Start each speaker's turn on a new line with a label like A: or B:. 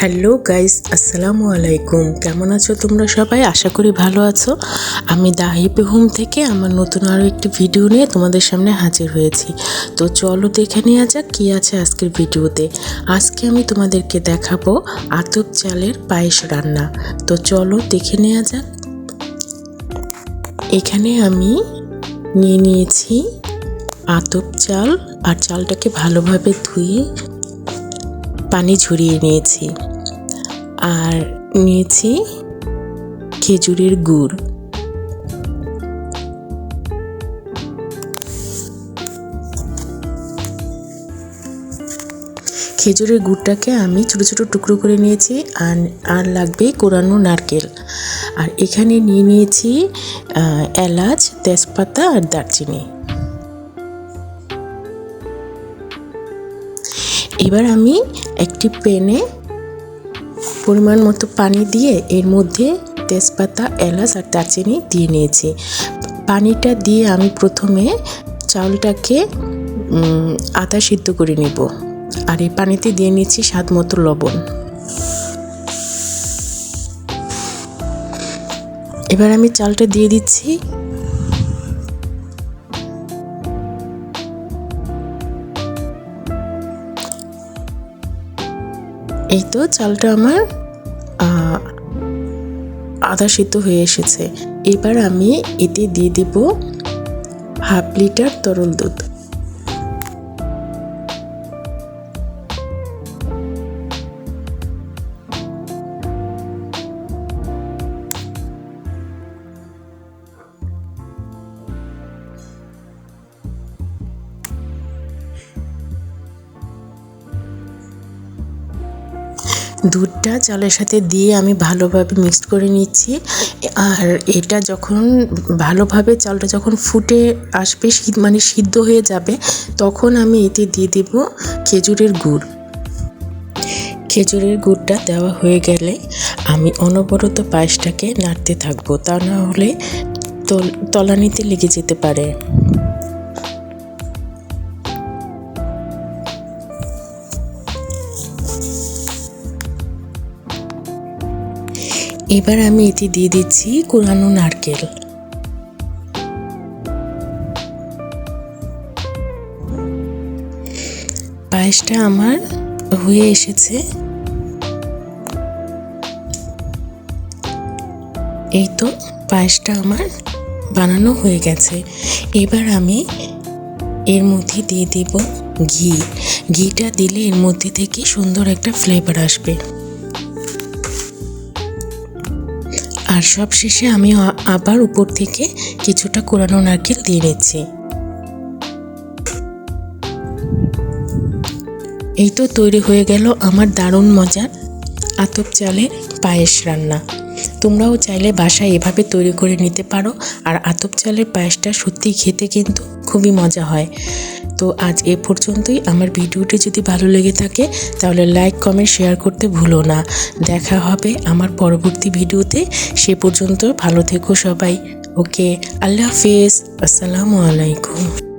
A: Hello guys, আসসালামু আলাইকুম। কেমন আছো তোমরা সবাই? আশা করি ভালো আছো। আমি দাহিপে হোম থেকে আমার নতুন আরও একটি ভিডিও নিয়ে তোমাদের সামনে হাজির হয়েছি। তো চলো দেখে নেওয়া যাক কী আছে আজকের ভিডিওতে। আজকে আমি তোমাদেরকে দেখাবো আতপ চালের পায়েস রান্না। তো চলো দেখে নেওয়া যাক। এখানে আমি নিয়ে নিয়েছি আতপ চাল, আর চালটাকে ভালোভাবে ধুয়ে পানি ঝরিয়ে নিয়েছি। আর নিয়েছি খেজুরের গুড়। খেজুরের গুড়টাকে আমি ছোটো ছোটো টুকরো করে নিয়েছি আর আর লাগবে কোরানো নারকেল। আর এখানে নিয়ে নিয়েছি এলাচ, তেজপাতা আর দারচিনি। এবার আমি একটি প্যানে পরিমাণ মতো পানি দিয়ে এর মধ্যে তেজপাতা, এলাচ আর দারচিনি দিয়ে নিয়েছি। পানিটা দিয়ে আমি প্রথমে চাউলটাকে আদা সিদ্ধ করে নেব। আর এই পানিতে দিয়ে নিচ্ছি স্বাদ মতো লবণ। এবার আমি চালটা দিয়ে দিচ্ছি এই তো চালটা আমার আধা সিদ্ধ হয়ে এসেছে। এবার আমি এতে দিয়ে দেব হাফ লিটার তরল দুধ। দুধটা চালের সাথে দিয়ে আমি ভালোভাবে মিক্সড করে নিচ্ছি। আর এটা যখন ভালোভাবে চালটা যখন ফুটে আসবে মানে সিদ্ধ হয়ে যাবে, তখন আমি এতে দিয়ে দেব খেজুরের গুড়। খেজুরের গুড়টা দেওয়া হয়ে গেলে আমি অনবরত পায়েসটাকে নাড়তে থাকব। তা না হলে তলানিতে লেগে যেতে পারে। এবার আমি এটি দিয়ে দিচ্ছি কোরানো নারকেল। পায়েসটা আমার হয়ে এসেছে। এই তো পায়েসটা আমার বানানো হয়ে গেছে। এবার আমি এর মধ্যে দিয়ে দেব ঘি। ঘিটা দিলে এর মধ্যে থেকে সুন্দর একটা ফ্লেভার আসবে। আর সব শেষে আমি আবার উপর থেকে কিছুটা কোরানো নারকেল দিয়ে নিচ্ছি। এই তো তৈরি হয়ে গেল আমার দারুণ মজার আতপ চালের পায়েস রান্না। তোমরাও চাইলে বাসায় এভাবে তৈরি করে নিতে পারো আর আতপ চালের পায়েসটা সত্যি খেতে কিন্তু খুবই মজা হয়। তো আজ এ পর্যন্তই। আমার ভিডিওটি যদি ভালো লেগে থাকে, তাহলে লাইক কমেন্ট শেয়ার করতে ভুলো না। দেখা হবে আমার পরবর্তী ভিডিওতে। সে পর্যন্ত ভালো থেকো সবাই। ওকে, আল্লাহ হাফিজ। আসসালামু আলাইকুম।